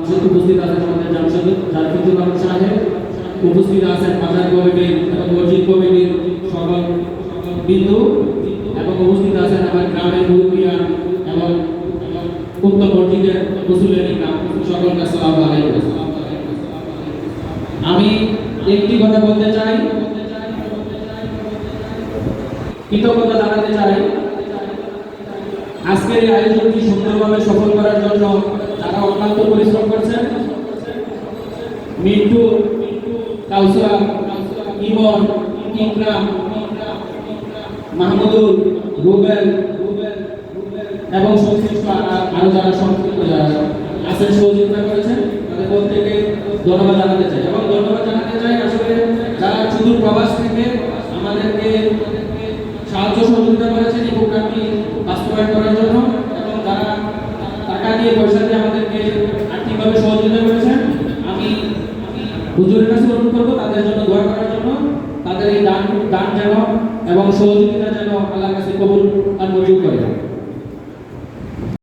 সংসদ উপস্থিত আছেন আমাদের জামশেদ জারফিতুল আলম সাহেব। উপস্থিত আছেন বাজার কমিটির এবং মসজিদ কমিটির সকল বিন্দু এবং উপস্থিত আছেন আমার গ্রামের মুরব্বিয়া এবং উক্ত মসজিদের মুসলিম ইমাম সকলকে আসসালামু আলাইকুম। আমি একটি কথা বলতে চাই। কৃতজ্ঞতা জানাতে চাই। আজকের এই আয়োজনটি সুন্দরভাবে সফল করার জন্য যারা অক্লান্ত পরিশ্রম করছেন। মিন্টু, কাউসার, ইমন ইকরাম মাহমুদুল, রুবেল, এবং সংশ্লিষ্ট আরও যারা সংশ্লিষ্ট যারা আছেন, সহযোগিতা করেছেন, তাদের প্রত্যেকে ধন্যবাদ জানাতে চাই। এবং ধন্যবাদ জানাতে চাই আসলে যারা শুধু প্রবাস থেকে আমাদেরকে সাহায্য সহযোগিতা করেছেন দিয়ে পয়সা দিয়ে আমাদেরকে আর্থিকভাবে সহযোগিতা করেছেন। আমি হুজুরের কাছে অনুরোধ করব, তাদের জন্য দোয়া করার জন্য। তাদের এই দান দান যেন এবং সহযোগিতা যেন আল্লাহর কাছে কবুল